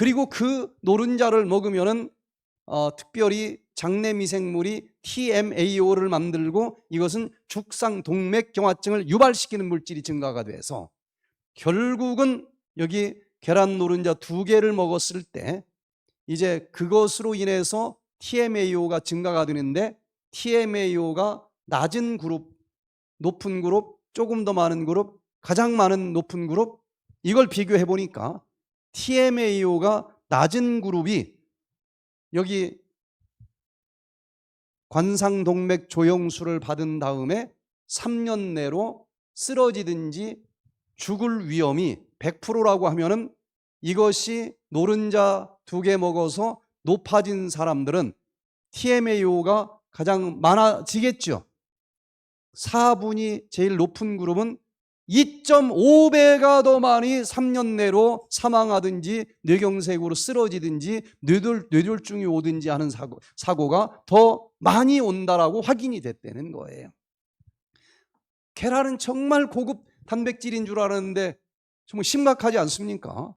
그리고 그 노른자를 먹으면은 어, 특별히 장내 미생물이 TMAO를 만들고 이것은 죽상 동맥 경화증을 유발시키는 물질이 증가가 돼서 결국은 여기 계란 노른자 두 개를 먹었을 때 이제 그것으로 인해서 TMAO가 증가가 되는데 TMAO가 낮은 그룹, 높은 그룹, 조금 더 많은 그룹, 가장 많은 높은 그룹 이걸 비교해 보니까 TMAO가 낮은 그룹이 여기 관상동맥 조영수를 받은 다음에 3년 내로 쓰러지든지 죽을 위험이 100%라고 하면은 이것이 노른자 두 개 먹어서 높아진 사람들은 TMAO가 가장 많아지겠죠. 4분이 제일 높은 그룹은 2.5배가 더 많이 3년 내로 사망하든지 뇌경색으로 쓰러지든지 뇌졸, 뇌졸중이 오든지 하는 사고, 사고가 더 많이 온다라고 확인이 됐다는 거예요. 계란은 정말 고급 단백질인 줄 알았는데 정말 심각하지 않습니까?